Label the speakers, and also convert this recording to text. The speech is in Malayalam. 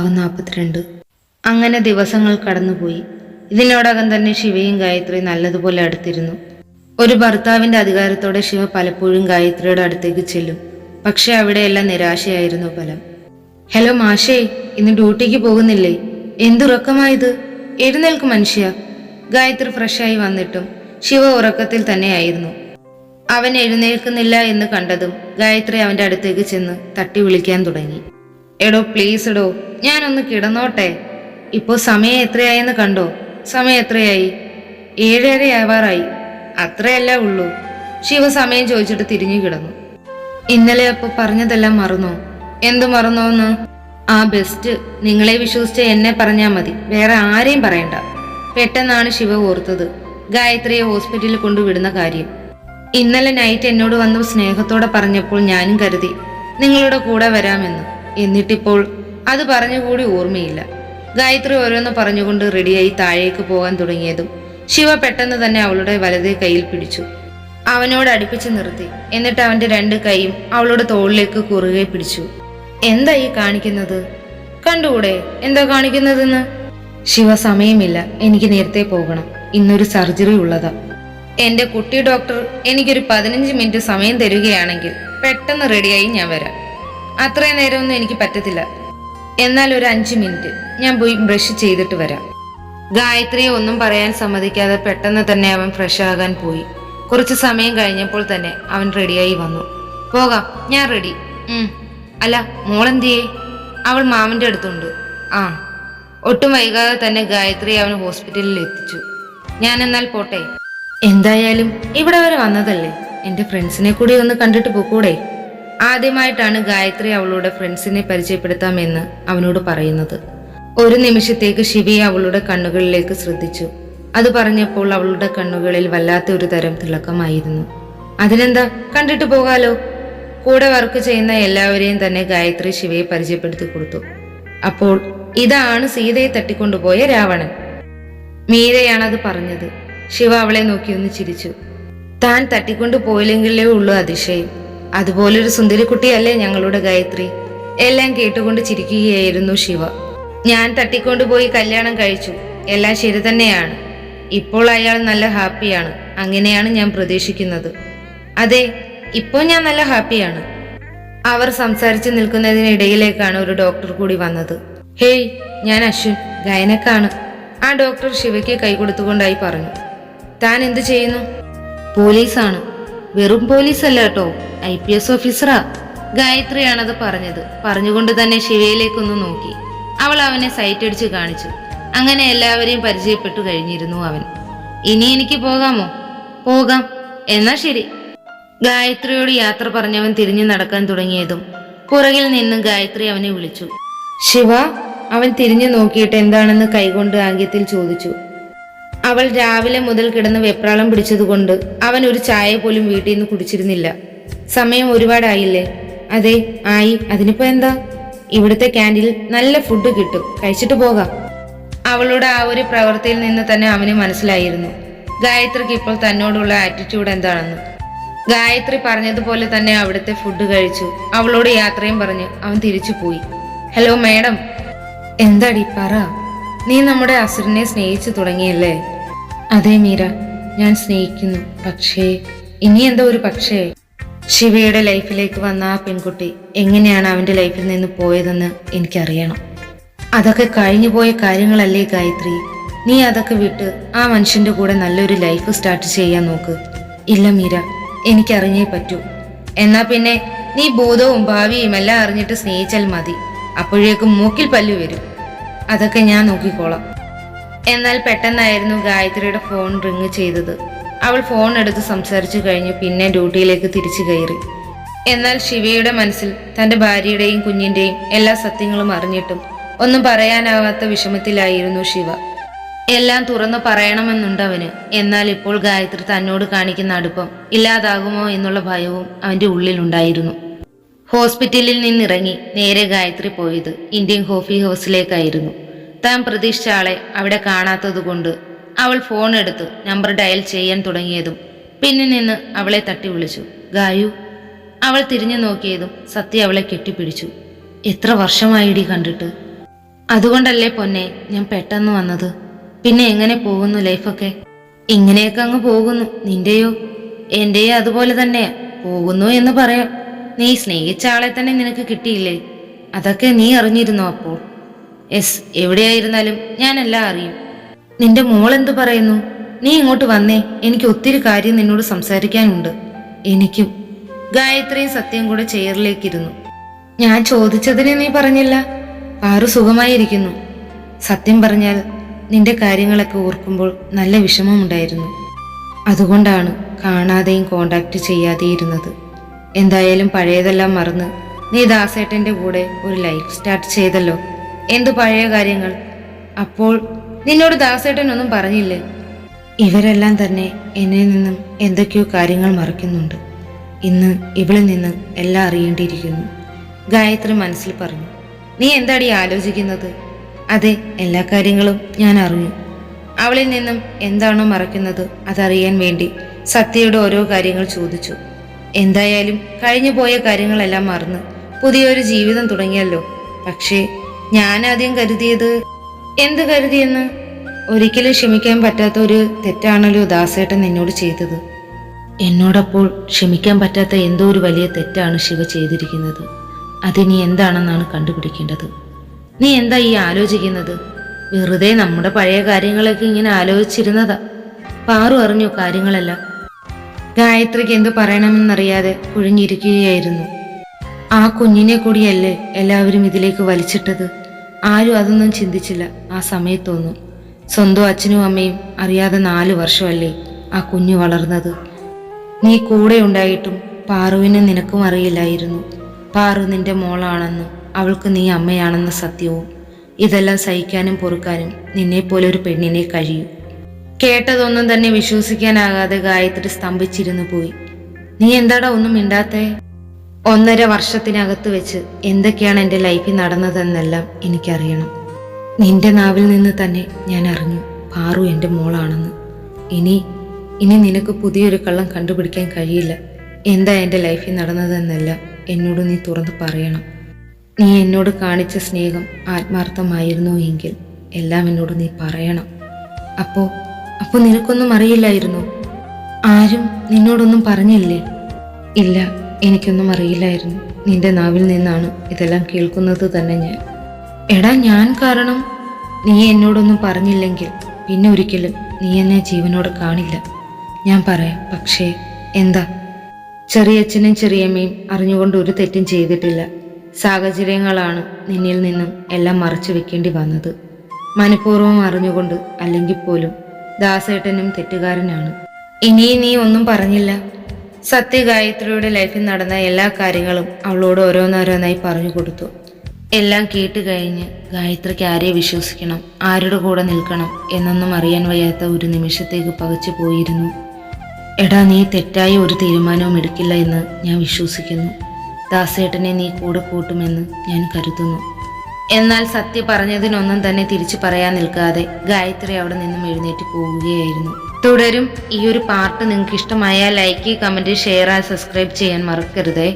Speaker 1: ഭാഗം നാൽപ്പത്തിരണ്ട് അങ്ങനെ ദിവസങ്ങൾ കടന്നുപോയി. ഇതിനോടകം തന്നെ ശിവയും ഗായത്രി നല്ലതുപോലെ അടുത്തിരുന്നു. ഒരു ഭർത്താവിന്റെ അധികാരത്തോടെ ശിവ പലപ്പോഴും ഗായത്രിയുടെ അടുത്തേക്ക് ചെല്ലും. പക്ഷെ അവിടെയെല്ലാം നിരാശയായിരുന്നു ഫലം. ഹലോ മാഷേ ഇന്ന് ഡ്യൂട്ടിക്ക് പോകുന്നില്ലേ? എന്തുറക്കമായത്? എഴുന്നേൽക്ക് മനുഷ്യ. ഗായത്രി ഫ്രഷായി വന്നിട്ടും ശിവ ഉറക്കത്തിൽ തന്നെയായിരുന്നു. അവൻ എഴുന്നേൽക്കുന്നില്ല എന്ന് കണ്ടതും ഗായത്രി അവന്റെ അടുത്തേക്ക് ചെന്ന് തട്ടി വിളിക്കാൻ തുടങ്ങി. എടോ പ്ലീസ് എടോ ഞാനൊന്ന് കിടന്നോട്ടെ. ഇപ്പോൾ സമയം എത്രയായെന്ന് കണ്ടോ? സമയം എത്രയായി? ഏഴര ആവാറായി. അത്രയല്ല ഉള്ളൂ. ശിവ സമയം ചോദിച്ചിട്ട് തിരിഞ്ഞു കിടന്നു. ഇന്നലെ അപ്പോൾ പറഞ്ഞതെല്ലാം മറന്നോ? എന്തു മറന്നോന്ന്? ആ ബെസ്റ്റ് നിങ്ങളെ വിശ്വസിച്ച് എന്നെ പറഞ്ഞാൽ മതി. വേറെ ആരെയും പറയണ്ട. പെട്ടെന്നാണ് ശിവ ഓർത്തത്. ഗായത്രിയെ ഹോസ്പിറ്റലിൽ കൊണ്ടുവിടുന്ന കാര്യം. ഇന്നലെ നൈറ്റ് എന്നോട് വന്ന് സ്നേഹത്തോടെ പറഞ്ഞപ്പോൾ ഞാനും കരുതി നിങ്ങളുടെ കൂടെ വരാമെന്ന്. എന്നിട്ടിപ്പോൾ അത് പറഞ്ഞുകൂടി ഓർമ്മയില്ല. ഗായത്രി ഓരോന്ന് പറഞ്ഞുകൊണ്ട് റെഡിയായി താഴേക്ക് പോകാൻ തുടങ്ങിയതും ശിവ പെട്ടെന്ന് തന്നെ അവളുടെ വലതേ കയ്യിൽ പിടിച്ചു. അവനോട് അടുപ്പിച്ച് നിർത്തി. എന്നിട്ട് അവന്റെ രണ്ട് കൈയും അവളുടെ തോളിലേക്ക് കുറുകെ പിടിച്ചു. എന്താ ഈ കാണിക്കുന്നത്? കണ്ടുകൂടെ? എന്താ കാണിക്കുന്നതെന്ന്? ശിവ സമയമില്ല. എനിക്ക് നേരത്തെ പോകണം. ഇന്നൊരു സർജറി ഉള്ളതാ. എന്റെ കുട്ടി ഡോക്ടർ എനിക്കൊരു പതിനഞ്ച് മിനിറ്റ് സമയം തരികയാണെങ്കിൽ പെട്ടെന്ന് റെഡിയായി ഞാൻ വരാം. അത്രയും നേരമൊന്നും എനിക്ക് പറ്റത്തില്ല. എന്നാൽ ഒരു അഞ്ച് മിനിറ്റ്. ഞാൻ പോയി ബ്രഷ് ചെയ്തിട്ട് വരാം. ഗായത്രിയെ ഒന്നും പറയാൻ സമ്മതിക്കാതെ പെട്ടെന്ന് തന്നെ അവൻ ഫ്രഷ് ആകാൻ പോയി. കുറച്ച് സമയം കഴിഞ്ഞപ്പോൾ തന്നെ അവൻ റെഡിയായി വന്നു. പോകാം ഞാൻ റെഡി അല്ല മോളെന്തിയേ? അവൾ മാമന്റെ അടുത്തുണ്ട്. ആ. ഒട്ടും വൈകാതെ തന്നെ ഗായത്രി അവൻ ഹോസ്പിറ്റലിൽ എത്തിച്ചു. ഞാൻ എന്നാൽ പോട്ടെ. എന്തായാലും ഇവിടെ വരെ വന്നതല്ലേ? എന്റെ ഫ്രണ്ട്സിനെ കൂടി ഒന്ന് കണ്ടിട്ട് പോക്കൂടെ. ആദ്യമായിട്ടാണ് ഗായത്രി അവളുടെ ഫ്രണ്ട്സിനെ പരിചയപ്പെടുത്താമെന്ന് അവനോട് പറയുന്നത്. ഒരു നിമിഷത്തേക്ക് ശിവി അവളുടെ കണ്ണുകളിലേക്ക് ശ്രദ്ധിച്ചു. അത് പറഞ്ഞപ്പോൾ അവളുടെ കണ്ണുകളിൽ വല്ലാത്ത ഒരു തരം തിളക്കമായിരുന്നു. അതിനെന്താ? കണ്ടിട്ട് പോകാലോ? കൂടെ വർക്ക് ചെയ്യുന്ന എല്ലാവരെയും തന്നെ ഗായത്രി ശിവയെ പരിചയപ്പെടുത്തി കൊടുത്തു. അപ്പോൾ ഇതാണ് സീതയെ തട്ടിക്കൊണ്ടുപോയ രാവണൻ. മീരയാണ് അത് പറഞ്ഞത്. ശിവ അവളെ നോക്കിയൊന്ന് ചിരിച്ചു. താൻ തട്ടിക്കൊണ്ടു പോയില്ലെങ്കിലേ ഉള്ളൂ അതിശയം. അതുപോലൊരു സുന്ദരിക്കുട്ടിയല്ലേ ഞങ്ങളുടെ ഗായത്രി. എല്ലാം കേട്ടുകൊണ്ട് ചിരിക്കുകയായിരുന്നു ശിവ. ഞാൻ തട്ടിക്കൊണ്ടുപോയി കല്യാണം കഴിച്ചു. എല്ലാം ശരി തന്നെയാണ്. ഇപ്പോൾ അയാൾ നല്ല ഹാപ്പിയാണ്. അങ്ങനെയാണ് ഞാൻ പ്രതീക്ഷിക്കുന്നത്. അതെ ഇപ്പോൾ ഞാൻ നല്ല ഹാപ്പിയാണ്. അവർ സംസാരിച്ചു നിൽക്കുന്നതിനിടയിലേക്കാണ് ഒരു ഡോക്ടർ കൂടി വന്നത്. ഹേയ് ഞാൻ അശ്വിൻ ഗായനക്കാണ്. ആ ഡോക്ടർ ശിവയ്ക്ക് കൈ കൊടുത്തുകൊണ്ടായി പറഞ്ഞു. താൻ എന്തു ചെയ്യുന്നു? പോലീസാണ്. വെറും പോലീസ് കേട്ടോ ഐ പി എസ് ഓഫീസറാ. ഗായത്രിയാണത് പറഞ്ഞത്. പറഞ്ഞുകൊണ്ട് തന്നെ ശിവയിലേക്കൊന്ന് നോക്കി. അവൾ അവനെ സൈറ്റ് അടിച്ച് കാണിച്ചു. അങ്ങനെ എല്ലാവരെയും പരിചയപ്പെട്ടു കഴിഞ്ഞിരുന്നു അവൻ. ഇനി എനിക്ക് പോകാമോ? പോകാം. എന്നാ ശരി. ഗായത്രിയോട് യാത്ര പറഞ്ഞവൻ തിരിഞ്ഞു നടക്കാൻ തുടങ്ങിയതും പുറകിൽ നിന്ന് ഗായത്രി അവനെ വിളിച്ചു. ശിവ അവൻ തിരിഞ്ഞു നോക്കിയിട്ട് എന്താണെന്ന് കൈകൊണ്ട് ആംഗ്യത്തിൽ ചോദിച്ചു. അവൾ രാവിലെ മുതൽ കിടന്ന് വെപ്രാളം പിടിച്ചതുകൊണ്ട് അവൻ ഒരു ചായ പോലും വീട്ടിൽ നിന്ന് കുടിച്ചിരുന്നില്ല. സമയം ഒരുപാടായില്ലേ? അതെ ആയി. അതിനിപ്പോ എന്താ? ഇവിടുത്തെ ക്യാന്റീനിൽ നല്ല ഫുഡ് കിട്ടും. കഴിച്ചിട്ട് പോകാം. അവളുടെ ആ ഒരു പ്രവൃത്തിയിൽ നിന്ന് തന്നെ അവന് മനസ്സിലായിരുന്നു. ഗായത്രിക്ക് ഇപ്പോൾ തന്നോടുള്ള ആറ്റിറ്റ്യൂഡ് എന്താണെന്ന്. ഗായത്രി പറഞ്ഞതുപോലെ തന്നെ അവിടുത്തെ ഫുഡ് കഴിച്ചു. അവളോട് യാത്രയും പറഞ്ഞ് അവൻ തിരിച്ചു പോയി. ഹലോ മാഡം എന്താടി പറ? നീ നമ്മുടെ അസുരനെ സ്നേഹിച്ചു തുടങ്ങിയല്ലേ? അതെ മീര ഞാൻ സ്നേഹിക്കുന്നു. പക്ഷേ ഇനി എന്തോ ഒരു പക്ഷേ? ശിവയുടെ ലൈഫിലേക്ക് വന്ന ആ പെൺകുട്ടി എങ്ങനെയാണ് അവന്റെ ലൈഫിൽ നിന്ന് പോയതെന്ന് എനിക്കറിയണം. അതൊക്കെ കഴിഞ്ഞു പോയ കാര്യങ്ങളല്ലേ ഗായത്രി? നീ അതൊക്കെ വിട്ട് ആ മനുഷ്യന്റെ കൂടെ നല്ലൊരു ലൈഫ് സ്റ്റാർട്ട് ചെയ്യാൻ നോക്ക്. ഇല്ല മീര എനിക്കറിഞ്ഞേ പറ്റൂ. എന്നാ പിന്നെ നീ ഭൂതവും ഭാവിയും എല്ലാം അറിഞ്ഞിട്ട് സ്നേഹിച്ചാൽ മതി. അപ്പോഴേക്കും മൂക്കിൽ പല്ലു വരും. അതൊക്കെ ഞാൻ നോക്കിക്കോളാം. എന്നാൽ പെട്ടെന്നായിരുന്നു ഗായത്രിയുടെ ഫോൺ റിങ് ചെയ്തത്. അവൾ ഫോൺ എടുത്ത് സംസാരിച്ചു കഴിഞ്ഞു പിന്നെ ഡ്യൂട്ടിയിലേക്ക് തിരിച്ചു കയറി. എന്നാൽ ശിവയുടെ മനസ്സിൽ തന്റെ ഭാര്യയുടെയും കുഞ്ഞിന്റെയും എല്ലാ സത്യങ്ങളും അറിഞ്ഞിട്ടും ഒന്നും പറയാനാവാത്ത വിഷമത്തിലായിരുന്നു ശിവ. എല്ലാം തുറന്നു പറയണമെന്നുണ്ട് അവന്. എന്നാൽ ഇപ്പോൾ ഗായത്രി തന്നോട് കാണിക്കുന്ന അടുപ്പം ഇല്ലാതാകുമോ എന്നുള്ള ഭയവും അവന്റെ ഉള്ളിലുണ്ടായിരുന്നു. ഹോസ്പിറ്റലിൽ നിന്നിറങ്ങി നേരെ ഗായത്രി പോയത് ഇന്ത്യൻ കോഫി ഹൗസിലേക്കായിരുന്നു. താൻ പ്രതീക്ഷിച്ച ആളെ അവിടെ കാണാത്തതുകൊണ്ട് അവൾ ഫോൺ എടുത്ത് നമ്പർ ഡയൽ ചെയ്യാൻ തുടങ്ങിയതും. പിന്നിൽ നിന്ന് അവളെ തട്ടി വിളിച്ചു. ഗായു അവൾ തിരിഞ്ഞു നോക്കിയതും സത്യ അവളെ കെട്ടിപ്പിടിച്ചു. എത്ര വർഷമായിടി കണ്ടിട്ട്? അതുകൊണ്ടല്ലേ പൊന്നെ ഞാൻ പെട്ടെന്ന് വന്നത്? പിന്നെ എങ്ങനെ പോകുന്നു ലൈഫൊക്കെ ഇങ്ങനെയൊക്കെ അങ്ങ് പോകുന്നു നിന്റെയോ? എന്റെയോ അതുപോലെ തന്നെ പോകുന്നു എന്ന് പറയാം. നീ സ്നേഹിച്ച ആളെ തന്നെ നിനക്ക് കിട്ടിയില്ലേ? അതൊക്കെ നീ അറിഞ്ഞിരുന്നോ അപ്പോൾ? എസ് എവിടെയായിരുന്നാലും ഞാനെല്ലാം അറിയും. നിന്റെ മോൾ എന്തു പറയുന്നു? നീ ഇങ്ങോട്ട് വന്നേ എനിക്ക് ഒത്തിരി കാര്യം നിന്നോട് സംസാരിക്കാനുണ്ട്. എനിക്കും ഗായത്രിയും സത്യം കൂടെ ചെയറിലേക്കിരുന്നു. ഞാൻ ചോദിച്ചതിന് നീ പറഞ്ഞില്ല? പാറു സുഖമായിരിക്കുന്നു. സത്യം പറഞ്ഞാൽ നിന്റെ കാര്യങ്ങളൊക്കെ ഓർക്കുമ്പോൾ നല്ല വിഷമമുണ്ടായിരുന്നു. അതുകൊണ്ടാണ് കാണാതെയും കോണ്ടാക്ട് ചെയ്യാതെ ഇരുന്നത് എന്തായാലും പഴയതെല്ലാം മറന്ന് നീ ദാസേട്ടന്റെ കൂടെ ഒരു ലൈഫ് സ്റ്റാർട്ട് ചെയ്തല്ലോ. എന്തു പഴയ കാര്യങ്ങൾ? അപ്പോൾ നിന്നോട് ദാസേട്ടനൊന്നും പറഞ്ഞില്ലേ? ഇവരെല്ലാം തന്നെ എന്നിൽ നിന്നും എന്തൊക്കെയോ കാര്യങ്ങൾ മറക്കുന്നുണ്ട്. ഇന്ന് ഇവളിൽ നിന്ന് എല്ലാം അറിയേണ്ടിയിരിക്കുന്നു. ഗായത്രി മനസ്സിൽ പറഞ്ഞു നീ എന്താടി ആലോചിക്കുന്നത്? അതെ എല്ലാ കാര്യങ്ങളും ഞാൻ അറിഞ്ഞു. അവളിൽ നിന്നും എന്താണോ മറക്കുന്നത് അതറിയാൻ വേണ്ടി സത്യയുടെ ഓരോ കാര്യങ്ങൾ ചോദിച്ചു. എന്തായാലും കഴിഞ്ഞു പോയ കാര്യങ്ങളെല്ലാം മറന്ന് പുതിയൊരു ജീവിതം തുടങ്ങിയല്ലോ. പക്ഷേ ഞാൻ ആദ്യം കരുതിയത് എന്ത് കരുതിയെന്ന്? ഒരിക്കലും ക്ഷമിക്കാൻ പറ്റാത്ത ഒരു തെറ്റാണല്ലോ ദാസേട്ടൻ എന്നോട് ചെയ്തത്. എന്നോടപ്പോൾ ക്ഷമിക്കാൻ പറ്റാത്ത എന്തോ ഒരു വലിയ തെറ്റാണ് ശിവ ചെയ്തിരിക്കുന്നത്. അതിനി എന്താണെന്നാണ് കണ്ടുപിടിക്കേണ്ടത്. നീ എന്താ ഈ ആലോചിക്കുന്നത്? വെറുതെ നമ്മുടെ പഴയ കാര്യങ്ങളൊക്കെ ഇങ്ങനെ ആലോചിച്ചിരുന്നതാ. പാറു അറിഞ്ഞു കാര്യങ്ങളല്ല? ഗായത്രിക്ക് എന്തു പറയണമെന്നറിയാതെ കുഴിഞ്ഞിരിക്കുകയായിരുന്നു. ആ കുഞ്ഞിനെ കൂടിയല്ലേ എല്ലാവരും ഇതിലേക്ക് വലിച്ചിട്ടത്? ആരും അതൊന്നും ചിന്തിച്ചില്ല. ആ സമയത്തൊന്നും സ്വന്തം അച്ഛനും അമ്മയും അറിയാതെ നാല് വർഷമല്ലേ ആ കുഞ്ഞു വളർന്നത്. നീ കൂടെ ഉണ്ടായിട്ടും പാറുവിന് നിനക്കും അറിയില്ലായിരുന്നു. പാറു നിന്റെ മോളാണെന്നും അവൾക്ക് നീ അമ്മയാണെന്ന സത്യവും. ഇതെല്ലാം സഹിക്കാനും പൊറുക്കാനും നിന്നെപ്പോലെ ഒരു പെണ്ണിനെ കഴിയും. കേട്ടതൊന്നും തന്നെ വിശ്വസിക്കാനാകാതെ ഗായത്രി സ്തംഭിച്ചിരുന്നു പോയി. നീ എന്താടാ ഒന്നും മിണ്ടാത്തേ? ഒന്നര വർഷത്തിനകത്ത് വെച്ച് എന്തൊക്കെയാണ് എന്റെ ലൈഫിൽ നടന്നതെന്നെല്ലാം എനിക്കറിയണം. നിന്റെ നാവിൽ നിന്ന് തന്നെ ഞാൻ അറിഞ്ഞു പാറു എന്റെ മോളാണെന്ന്. ഇനി ഇനി നിനക്ക് പുതിയൊരു കള്ളം കണ്ടുപിടിക്കാൻ കഴിയില്ല. എന്താ എന്റെ ലൈഫിൽ നടന്നതെന്നെല്ലാം എന്നോട് നീ തുറന്ന് പറയണം. നീ എന്നോട് കാണിച്ച സ്നേഹം ആത്മാർത്ഥമായിരുന്നു എങ്കിൽ എല്ലാം എന്നോട് നീ പറയണം. അപ്പോ അപ്പോ നിനക്കൊന്നും അറിയില്ലായിരുന്നു? ആരും നിന്നോടൊന്നും പറഞ്ഞില്ലേ? ഇല്ല എനിക്കൊന്നും അറിയില്ലായിരുന്നു. നിന്റെ നാവിൽ നിന്നാണ് ഇതെല്ലാം കേൾക്കുന്നത് തന്നെ ഞാൻ. എടാ ഞാൻ കാരണം നീ എന്നോടൊന്നും പറഞ്ഞില്ലെങ്കിൽ പിന്നെ ഒരിക്കലും നീ എന്നെ ജീവനോട് കാണില്ല. ഞാൻ പറയാം പക്ഷേ എന്താ? ചെറിയച്ഛനും ചെറിയമ്മയും അറിഞ്ഞുകൊണ്ട് ഒരു തെറ്റും ചെയ്തിട്ടില്ല. സാഹചര്യങ്ങളാണ് നിന്നിൽ നിന്നും എല്ലാം മറച്ചു വെക്കേണ്ടി വന്നത്. മനഃപൂർവം അറിഞ്ഞുകൊണ്ട് അല്ലെങ്കിൽ പോലും ദാസേട്ടനും തെറ്റുകാരനാണ്. ഇനിയും നീ ഒന്നും പറഞ്ഞില്ല. സത്യ ഗായത്രിയുടെ ലൈഫിൽ നടന്ന എല്ലാ കാര്യങ്ങളും അവളോട് ഓരോന്നോരോന്നായി പറഞ്ഞു കൊടുത്തു. എല്ലാം കേട്ട് കഴിഞ്ഞ് ഗായത്രിക്ക് ആരെ വിശ്വസിക്കണം ആരുടെ കൂടെ നിൽക്കണം എന്നൊന്നും അറിയാൻ വയ്യാത്ത ഒരു നിമിഷത്തേക്ക് പകച്ചു പോയിരുന്നു. എടാ നീ തെറ്റായ ഒരു തീരുമാനവും എടുക്കില്ല എന്ന് ഞാൻ വിശ്വസിക്കുന്നു. ദാസേട്ടനെ നീ കൂടെ കൂട്ടുമെന്ന് ഞാൻ കരുതുന്നു. എന്നാൽ സത്യ പറഞ്ഞതിനൊന്നും തന്നെ തിരിച്ചു പറയാൻ നിൽക്കാതെ ഗായത്രി അവിടെ നിന്നും എഴുന്നേറ്റ് പോവുകയായിരുന്നു. തുടരും. ഈ ഒരു പാർട്ട് നിങ്ങൾക്ക് ഇഷ്ടമായ ലൈക്ക് കമന്റ് ഷെയർ ആ സബ്സ്ക്രൈബ് ചെയ്യാൻ മറക്കരുതേ.